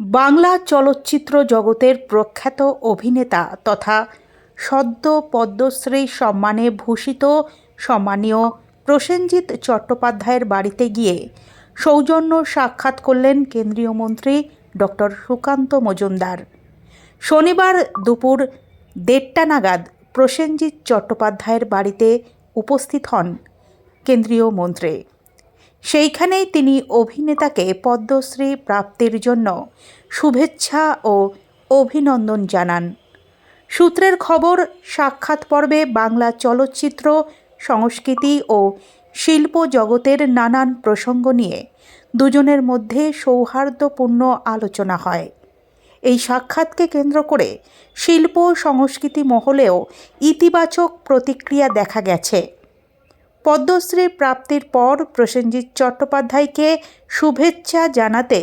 বাংলা চলচ্চিত্র জগতের প্রখ্যাত অভিনেতা তথা সদ্য পদ্মশ্রী সম্মানে ভূষিত সম্মানীয় প্রসেনজিৎ চট্টোপাধ্যায়ের বাড়িতে গিয়ে সৌজন্য সাক্ষাৎ করলেন কেন্দ্রীয় মন্ত্রী ডক্টর সুকান্ত মজুমদার। শনিবার দুপুর দেড়টা নাগাদ প্রসেনজিৎ চট্টোপাধ্যায়ের বাড়িতে উপস্থিত হন কেন্দ্রীয় মন্ত্রী। সেইখানেই তিনি অভিনেতাকে পদ্মশ্রী প্রাপ্তির জন্য শুভেচ্ছা ও অভিনন্দন জানান। সূত্রের খবর, সাক্ষাৎ পর্বে বাংলা চলচ্চিত্র, সংস্কৃতি ও শিল্প জগতের নানান প্রসঙ্গ নিয়ে দুজনের মধ্যে সৌহার্দ্যপূর্ণ আলোচনা হয়। এই সাক্ষাৎকে কেন্দ্র করে শিল্প সংস্কৃতি মহলেও ইতিবাচক প্রতিক্রিয়া দেখা গেছে। পদ্মশ্রী প্রাপ্তির পর প্রসেনজিৎ চট্টোপাধ্যায়কে শুভেচ্ছা জানাতে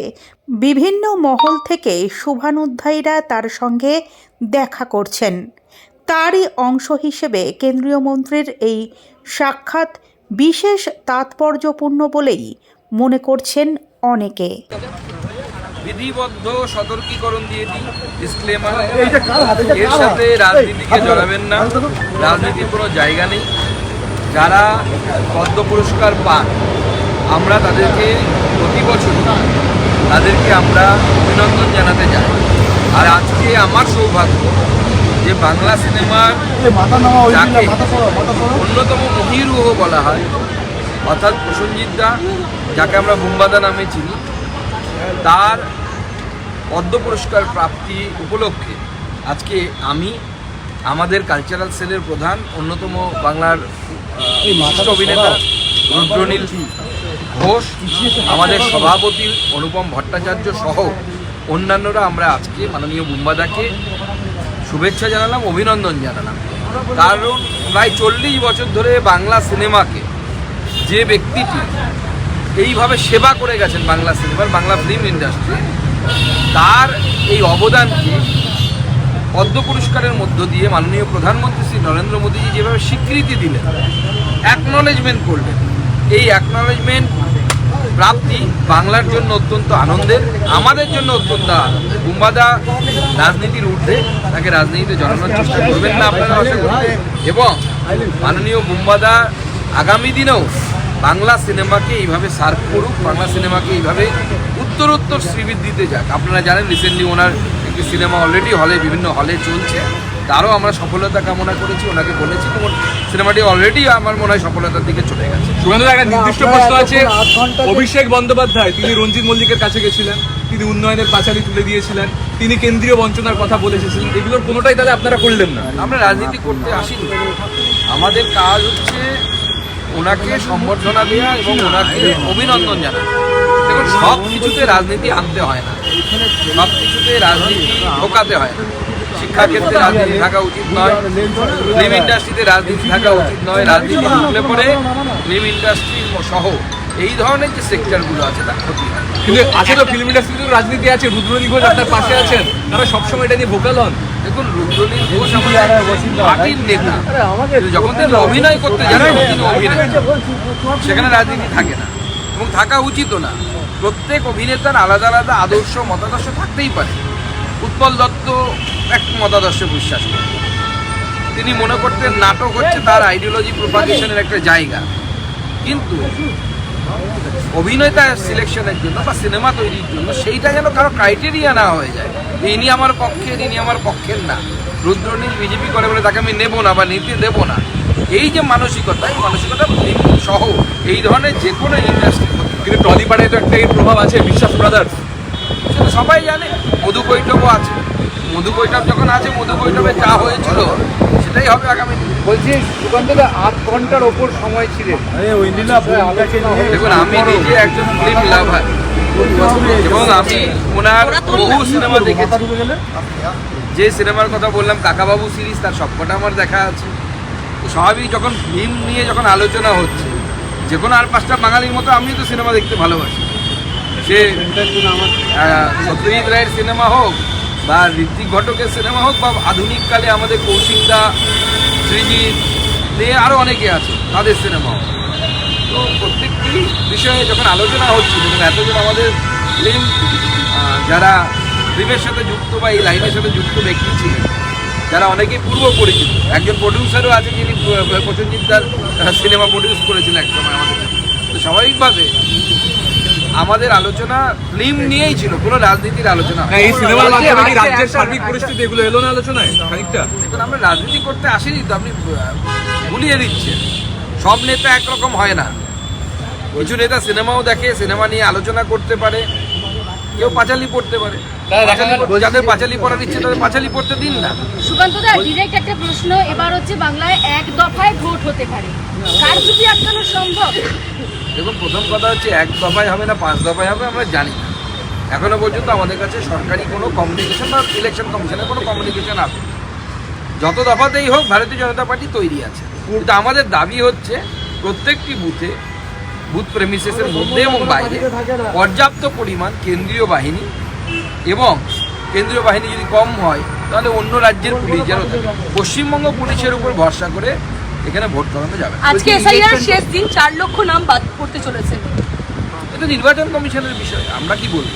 বিভিন্ন মহল থেকে শুভানুধ্যায়ীরা তার সঙ্গে দেখা করছেন। তারই অংশ হিসেবে কেন্দ্রীয় মন্ত্রীর এই সাক্ষাৎ বিশেষ তাৎপর্যপূর্ণ বলেই মনে করছেন অনেকে। বিধিবদ্ধ সতর্কীকরণ দিয়ে দিই ডিসক্লেমার এর সাথে রাজনীতিকে জড়াবেন না। রাজনীতির কোনো জায়গা নেই। যারা পদ্ম পুরস্কার পান আমরা তাদেরকে প্রতি বছর তাদেরকে আমরা অভিনন্দন জানাতে যাই। আর আজকে আমার সৌভাগ্য যে বাংলা সিনেমার যাকে অন্যতম মহিরুহ বলা হয় অর্থাৎ প্রসঞ্জিৎ দা যাকে আমরা বুম্বাদা নামে চিনি তার পদ্ম পুরস্কার প্রাপ্তি উপলক্ষে আজকে আমি আমাদের কালচারাল সেলের প্রধান অন্যতম বাংলার বিশিষ্ট অভিনেতা রুদ্রনীল ঘোষ আমাদের সভাপতি অনুপম ভট্টাচার্য সহ অন্যান্যরা আমরা আজকে মাননীয় বুম্বাদাকে শুভেচ্ছা জানালাম অভিনন্দন জানালাম। কারণ প্রায় চল্লিশ বছর ধরে বাংলা সিনেমাকে যে ব্যক্তিটি এইভাবে সেবা করে গেছেন বাংলা সিনেমার বাংলা ফিল্ম ইন্ডাস্ট্রি তার এই অবদানকে পদ্ম পুরস্কারের মধ্য দিয়ে মাননীয় প্রধানমন্ত্রী শ্রী নরেন্দ্র মোদীজি যেভাবে স্বীকৃতি দিলেন অ্যাকনলেজমেন্ট করলেন। এই অ্যাকনলেজমেন্ট প্রাপ্তি বাংলার জন্য অত্যন্ত আনন্দের, আমাদের জন্য অত্যন্ত আনন্দের। বুম্বাদা রাজনীতির ঊর্ধ্বে তাকে রাজনীতিতে জড়ানোর চেষ্টা করবেন না আপনারা আশা করি। এবং মাননীয় বুম্বাদা আগামী দিনেও বাংলা সিনেমাকে এইভাবে সার্ভ করুক, বাংলা সিনেমাকে এইভাবে উত্তরোত্তর শ্রীবৃদ্ধিতে যাক। আপনারা জানেন রিসেন্টলি ওনার একটি সিনেমা অলরেডি হলে বিভিন্ন হলে চলছে তারও আমরা সফলতা কামনা করেছি ওনাকে বলেছি এবং সিনেমাটি অলরেডি আমার মনে হয় সফলতার দিকে চলে গেছে। সুগন্ধদা একটা নির্দিষ্ট প্রশ্ন আছে অভিষেক বন্দ্যোপাধ্যায় তিনি রঞ্জিত মল্লিকের কাছে গেছিলেন তিনি উন্নয়নের পাঁচালি তুলে দিয়েছিলেন তিনি কেন্দ্রীয় বঞ্চনার কথা বলে এসেছিলেন এগুলোর কোনোটাই তাহলে আপনারা করলেন না। আমরা রাজনীতি করতে আসিনি। আমাদের কাজ হচ্ছে ওনাকে সম্বর্ধনা দেওয়া এবং ওনাকে অভিনন্দন জানানো। দেখুন সব কিছুতে রাজনীতি আনতে হয় না। সব কিছুতে রাজনীতি ঢোকাতে হয়। শিক্ষাক্ষেত্রে রাজনীতি থাকা উচিত নয়। ফিল্ম ইন্ডাস্ট্রিতে রাজনীতি থাকা উচিত নয়। রাজনীতি ঢুকলে পরে ফিল্ম ইন্ডাস্ট্রি সহ এই ধরনের যে সেক্টরগুলো আছে তার ক্ষতি হয়। কিন্তু আছে তো ফিল্ম ইন্ডাস্ট্রিতে রাজনীতি আছে। রুদ্রনী ঘোষ আপনার পাশে আছেন। তারা সবসময় এটা নিয়ে ভোকাল হন। দেখুন রুদ্রনীল ঘোষ আমাদের পার্টির নেতা। যখন তিনি অভিনয় করতে যান তিনি অভিনয়। সেখানে রাজনীতি থাকে না এবং থাকা উচিতও না। প্রত্যেক অভিনেতার আলাদা আলাদা আদর্শ, মতাদর্শ থাকতেই পারে। উৎপল দত্ত এক মতাদর্শে বিশ্বাস করেন তিনি মনে করতেন নাটক হচ্ছে তার আইডিওলজি প্রোপাগেশনের একটা জায়গা। কিন্তু অভিনেতা সিলেকশনের জন্য বা সিনেমা তৈরির জন্য সেইটা যেন কারও ক্রাইটেরিয়া না হয়ে যায়। ইনি আমার পক্ষের ইনি আমার পক্ষের না। রুদ্রনীল বিজেপি করে বলে তাকে আমি নেব না বা নিতে দেব না। এই যে মানসিকতা, এই মানসিকতা সহ এই ধরনের যে কোনো ইন্ডাস্ট্রি কিন্তু টলিপাড়ায় তো একটা এর প্রভাব আছে বিশ্বাস ব্রাদার্স সেটা সবাই জানে মধু কৈটবও আছে। মধু কৈটব যখন আছে মধু কৈটবে যা হয়েছিল সেটাই হবে আগামী বলছি সুকান্তদা আধ ঘণ্টার ওপর সময় ছিলেন। দেখুন আমি নিজে একজন ফিল্ম লাভার এবং আমি ওনার বহু সিনেমা দেখেছি। যে সিনেমার কথা বললাম কাকাবাবু সিরিজ তার সবকটা আমার দেখা আছে। তো স্বাভাবিক যখন ফিল্ম নিয়ে যখন আলোচনা হচ্ছে যে কোনো আর পাঁচটা বাঙালির মতো আমিও তো সিনেমা দেখতে ভালোবাসি। সে সত্যজিৎ রায়ের সিনেমা হোক বা ঋত্বিক ঘটকের সিনেমা হোক বা আধুনিককালে আমাদের কৌশিকদা সৃজিৎ নিয়ে আরও অনেকে আছে, তাদের সিনেমা হোক। তো প্রত্যেকটি বিষয়ে যখন আলোচনা হচ্ছিল এবং এতজন আমাদের ফিল্ম যারা ফিল্মের সাথে যুক্ত বা এই লাইনের সাথে যুক্ত ব্যক্তি ছিলেন যারা অনেকেই পূর্ব পরিচিত। একজন প্রডিউসারও আছে যিনি প্র- প্রসেনজিৎ দার সিনেমা প্রডিউস করেছেন একসময় আমাদের। তো স্বাভাবিকভাবে আমাদের আলোচনা ফিল্ম নিয়েই ছিল কোনো রাজনীতির আলোচনা। না, এই সিনেমার মাধ্যমে কি রাজ্যের সার্বিক পরিস্থিতি এগুলো এলো না আলোচনায়? খানিকটা। দেখুন আমরা রাজনীতি করতে আসিনি তো আপনি ভুলিয়ে দিচ্ছেন। সব নেতা একরকম হয় না। কিছু নেতা সিনেমাও দেখে সিনেমা নিয়ে আলোচনা করতে পারে। কেউ পাঁচালি পড়তে পারে। যাদের পাঁচালি পড়ার ইচ্ছে তাদের পাঁচালি পড়তে দিন না। সুকান্ত দা ডিরেক্ট একটা প্রশ্ন এবার হচ্ছে বাংলায় এক দফায় ভোট হতে পারে। কারচুপি আটকানো সম্ভব? দেখুন প্রথম কথা হচ্ছে এক দফায় হবে না পাঁচ দফায় হবে আমরা জানি না। এখনও পর্যন্ত আমাদের কাছে সরকারি কোনো কমিউনিকেশন বা ইলেকশন কমিশনের কোনো কমিউনিকেশন আসে যত দফাতেই হোক ভারতীয় জনতা পার্টি তৈরি আছে। কিন্তু আমাদের দাবি হচ্ছে প্রত্যেকটি বুথে বুথ প্রেমিসেসের মধ্যে এবং বাইরে। পর্যাপ্ত পরিমাণ কেন্দ্রীয় বাহিনী এবং কেন্দ্রীয় বাহিনী যদি কম হয় তাহলে অন্য রাজ্যের পুলিশ যেন থাকে। পশ্চিমবঙ্গ পুলিশের উপর ভরসা করে এখানে ভোট করানো যাবে। আজকে এসআইআর শেষ দিন চার লক্ষ নাম বাদ পড়তে চলেছে। এটা নির্বাচন কমিশনের বিষয় আমরা কি বলব?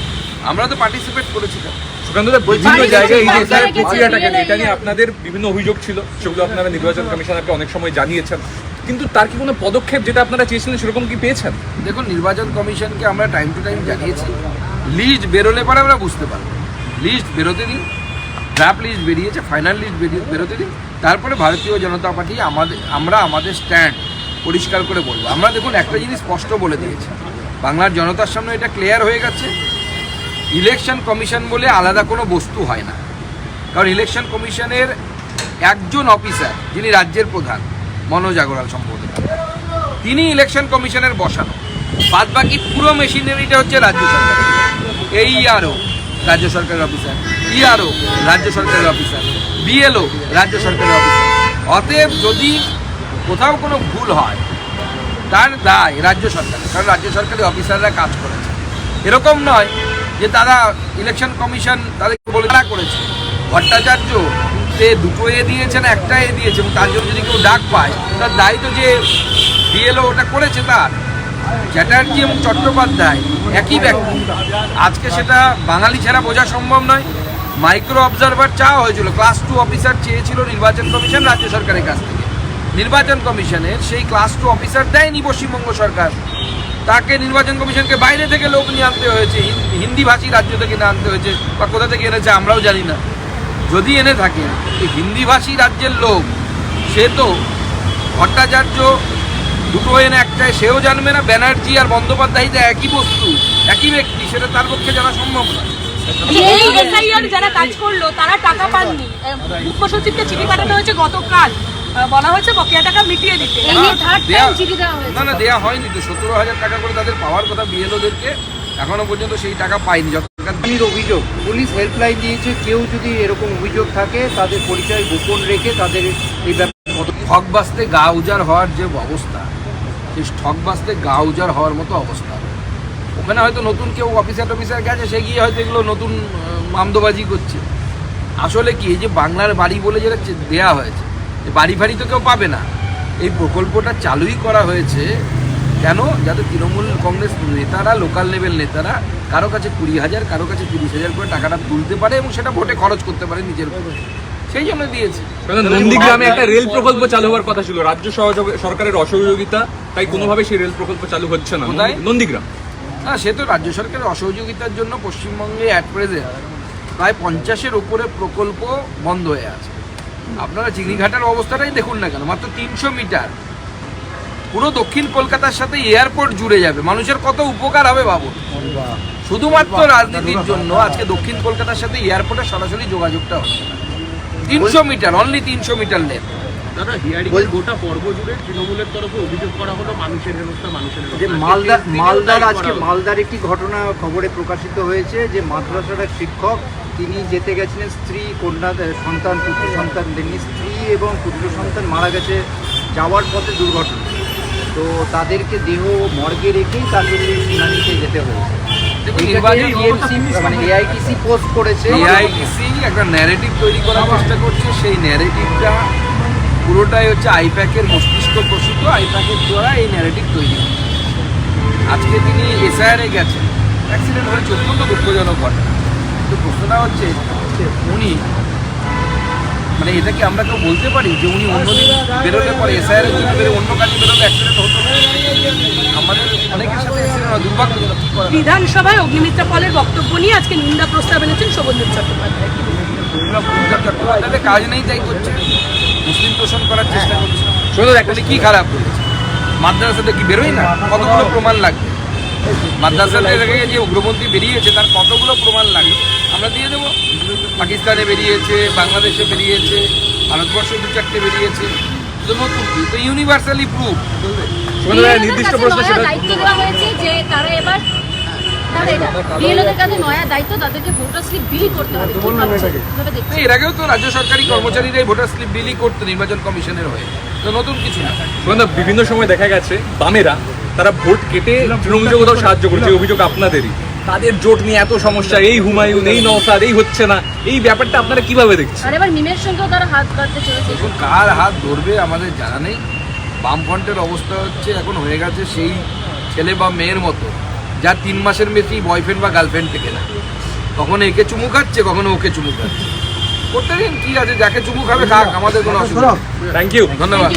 আমরা তো পার্টিসিপেট করেছিলাম সুকান্ত বিভিন্ন জায়গায় এই যে বাচ্চারা স্যার গেছে, প্রক্রিয়াটাকে এটা নিয়ে আপনাদের বিভিন্ন অভিযোগ ছিল সেগুলো আপনারা নির্বাচন কমিশন কমিশনারকে অনেক সময় জানিয়েছেন। কিন্তু তার কি কোনো পদক্ষেপ যেটা আপনারা চেয়েছিলেন সেরকম কি পেয়েছেন? দেখুন, নির্বাচন কমিশনকে আমরা টাইম টু টাইম জানিয়েছি। লিস্ট বেরোলে পরে আমরা বুঝতে পারব। লিস্ট বেরোতে দিন ড্রাফট লিস্ট বেরিয়েছে ফাইনাল লিস্ট বেরিয়ে বেরোতে দিন। তারপরে ভারতীয় জনতা পার্টি আমাদের আমরা আমাদের স্ট্যান্ড পরিষ্কার করে বলব। আমরা দেখুন, একটা জিনিস স্পষ্ট বলে দিয়েছি। বাংলার জনতার সামনে এটা ক্লিয়ার হয়ে গেছে। ইলেকশন কমিশন বলে আলাদা কোনো বস্তু হয় না। কারণ ইলেকশন কমিশনের একজন অফিসার যিনি রাজ্যের প্রধান। মনোজ আগরওয়াল সম্ভবত তিনি ইলেকশন কমিশনের বসানো। বাদ বাকি পুরো মেশিনারিটা হচ্ছে রাজ্য সরকার এই আরও রাজ্য সরকারের অফিসার ইআরও রাজ্য সরকারের অফিসার বিএলও রাজ্য সরকারের অফিসার অতএব যদি কোথাও কোনো ভুল হয়, তার দায় রাজ্য সরকার কারণ রাজ্য সরকারি অফিসাররা কাজ করেছে। এরকম নয় যে তারা ইলেকশন কমিশন তাদেরকে বলে, তারা করেছে। ভট্টাচার্য সে দুটো এ দিয়েছেন একটা এ দিয়েছে, এবং তার জন্য যদি কেউ ডাক পায়, তার দায় তো যে বিএলও ওটা করেছে তার। চ্যাটার্জি এবং চট্টোপাধ্যায় একই ব্যক্তি। আজকে সেটা বাঙালি ছাড়া বোঝা সম্ভব নয়। মাইক্রো অবজারভার চাওয়া হয়েছিল, ক্লাস টু অফিসার চেয়েছিল নির্বাচন কমিশন রাজ্য সরকারের কাছ থেকে। নির্বাচন কমিশনের সেই ক্লাস টু অফিসার দেয়নি পশ্চিমবঙ্গ সরকার। তাকে নির্বাচন কমিশনকে বাইরে থেকে লোক নিয়ে আনতে হয়েছে হিন্দিভাষী রাজ্য থেকে না আনতে হয়েছে, বা কোথা থেকে এনেছে আমরাও জানি না। যদি এনে থাকে এই হিন্দি ভাষী রাজ্যের লোক সে তো ভট্টাচার্য দুটো এনে একটাই সেও জানবে না ব্যানার্জি আর বন্দ্যোপাধ্যায় তো একই বস্তু একই ব্যক্তি সেটা তার পক্ষে জানা সম্ভব না। যারা কাজ করল তারা টাকা পাননি। মুখ্য সচিবকে চিঠি পাঠানো হয়েছে গতকাল। বলা হয়েছে বকেয়া টাকা মিটিয়ে দিতে। দেওয়া না না দেওয়া হয়নি তো। সতেরো হাজার টাকা করে তাদের পাওয়ার কথা বিএলওদেরকে এখনও পর্যন্ত সেই টাকা পায়নি। অভিযোগ। পুলিশ হেল্পলাইন দিয়েছে, কেউ যদি এরকম অভিযোগ থাকে, তাদের পরিচয় গোপন রেখে তাদের এই ব্যাপারে পদক্ষেপ ঠক বাঁচতে গা উজাড় হওয়ার যে অবস্থা, সেই বাঁচতে গা উজাড় হওয়ার মতো অবস্থা। ওখানে হয়তো নতুন কেউ অফিসার টফিসার গেছে, সে গিয়ে হয়তো এগুলো নতুন মামদোবাজি করছে। আসলে কি, এই যে বাংলার বাড়ি বলে যেটা দেয়া হয়েছে বাড়ি ফাড়ি তো কেউ পাবে না। এই প্রকল্পটা চালুই করা হয়েছে কেন? যাতে তৃণমূল কংগ্রেস নেতারা লোকাল লেভেল নেতারা কারও কাছে কুড়ি হাজার কারও কাছে তিরিশ হাজার করে টাকাটা তুলতে পারে এবং সেটা ভোটে খরচ করতে পারে নিজের। সেই জন্য দিয়েছে। নন্দীগ্রামে একটা রেল প্রকল্প চালু হওয়ার কথা ছিল। রাজ্য সহযোগ- সরকারের অসহযোগিতা তাই কোনোভাবে সেই রেল প্রকল্প চালু হচ্ছে না? নন্দীগ্রাম। না সে তো রাজ্য সরকারের অসহযোগিতার জন্য পশ্চিমবঙ্গে অ্যাট প্রেজেন্ট প্রায় পঞ্চাশের উপরে প্রকল্প বন্ধ হয়ে আছে। আপনারা চিংড়িঘাটার অবস্থাটাই দেখুন না কেন? মাত্র তিনশো মিটার। পুরো দক্ষিণ কলকাতার সাথে এয়ারপোর্ট জুড়ে যাবে। মানুষের কত উপকার হবে ভাবুন শুধুমাত্র রাজনীতির জন্য আজকে দক্ষিণ কলকাতার সাথে এয়ারপোর্টের সরাসরি যোগাযোগটা হচ্ছে তিনশো মিটার অনলি তিনশো মিটার লেন দাদা হিয়ারিং গোটা পর্ব জুড়ে তৃণমূলের তরফে অভিযোগ করা হলো মানুষের হেনস্থা মানুষের যে আজকে মালদা মালদার আজকে মালদার একটি ঘটনা খবরে প্রকাশিত হয়েছে যে মাদ্রাসার এক শিক্ষক তিনি যেতে গেছিলেন স্ত্রী কন্যা সন্তান পুত্র সন্তান তিনি স্ত্রী এবং পুত্র সন্তান মারা গেছে যাওয়ার পথে দুর্ঘটনা। তো তাদেরকে দেহ মর্গে রেখেই তাকে শুনানিতে যেতে হয়েছে। মানে এআইটিসি পোস্ট করেছে। এআইটিসি একটা ন্যারেটিভ তৈরি করার চেষ্টা করছে। সেই ন্যারেটিভটা পুরোটাই হচ্ছে আইপ্যাকের মস্তিষ্ক প্রসূত। আইপ্যাকের দ্বারা এই ন্যারেটিভ তৈরি হচ্ছে। আজকে তিনি এসআইআরে গেছেন। অ্যাক্সিডেন্ট হয়েছে অত্যন্ত দুঃখজনক ঘটনা। কিন্তু প্রশ্নটা হচ্ছে উনি মানে এটা কি আমরা কেউ বলতে পারি যে উনি অন্যদিন বেরোলে পরে। এসআইআর বেরো অন্য কাজে বেরোলে অ্যাক্সিডেন্ট হতো আমাদের অনেকের সাথে দুর্ভাগ্যজনক? বিধানসভায় অগ্নিমিত্রা পলের বক্তব্য নিয়ে আজকে নিন্দা প্রস্তাব এনেছেন শোভনদেব চট্টোপাধ্যায়। বিপ্লব কাজ নেই তাই করছে। মুসলিম তোষণ করার চেষ্টা করছে। শোনো একটা কি খারাপ করেছে মাদ্রাসাতে কি বেরোয় না? কতগুলো প্রমাণ লাগবে? মাদ্রাসাতে থেকে যে উগ্রপন্থী বেরিয়েছে তার কতগুলো প্রমাণ লাগবে? আমরা দিয়ে দেবো। পাকিস্তানে বেরিয়েছে বাংলাদেশে বেরিয়েছে ভারতবর্ষে দু চারটে বেরিয়েছে। তো ইউনিভার্সালি প্রুফ নির্দিষ্ট প্রশ্ন সেটা দায়িত্ব দেওয়া হয়েছে যে তারা এবার? এর আগেও তো রাজ্য সরকারি কর্মচারীরাই ভোটার স্লিপ বিলি করতো নির্বাচন কমিশনের হয়ে। তো নতুন কিছু না। বিভিন্ন সময় দেখা গেছে বামেরা তারা ভোট কেটে তৃণমূলকে কোথাও সাহায্য করছে অভিযোগ আপনাদেরই। তাদের জোট নিয়ে এত সমস্যা এই হুমায়ুন এই নওসাদ এই হচ্ছে না। এই ব্যাপারটা আপনারা কীভাবে দেখছেন? আর এবার মিমের সঙ্গেও তারা হাত কাটতে চলেছে। কার হাত ধরবে আমাদের জানা নেই। বামফ্রন্টের অবস্থা হচ্ছে এখন হয়ে গেছে সেই ছেলে বা মেয়ের মতো যা তিন মাসের বেশি বয়ফ্রেন্ড বা গার্লফ্রেন্ড থেকে না কখনো একে চুমু খাচ্ছে কখনো ওকে চুমু খাচ্ছে। করতে দিন কি আছে যাকে চুমু খাবে খাক আমাদের কোনো অসুবিধা। থ্যাংক ইউ ধন্যবাদ।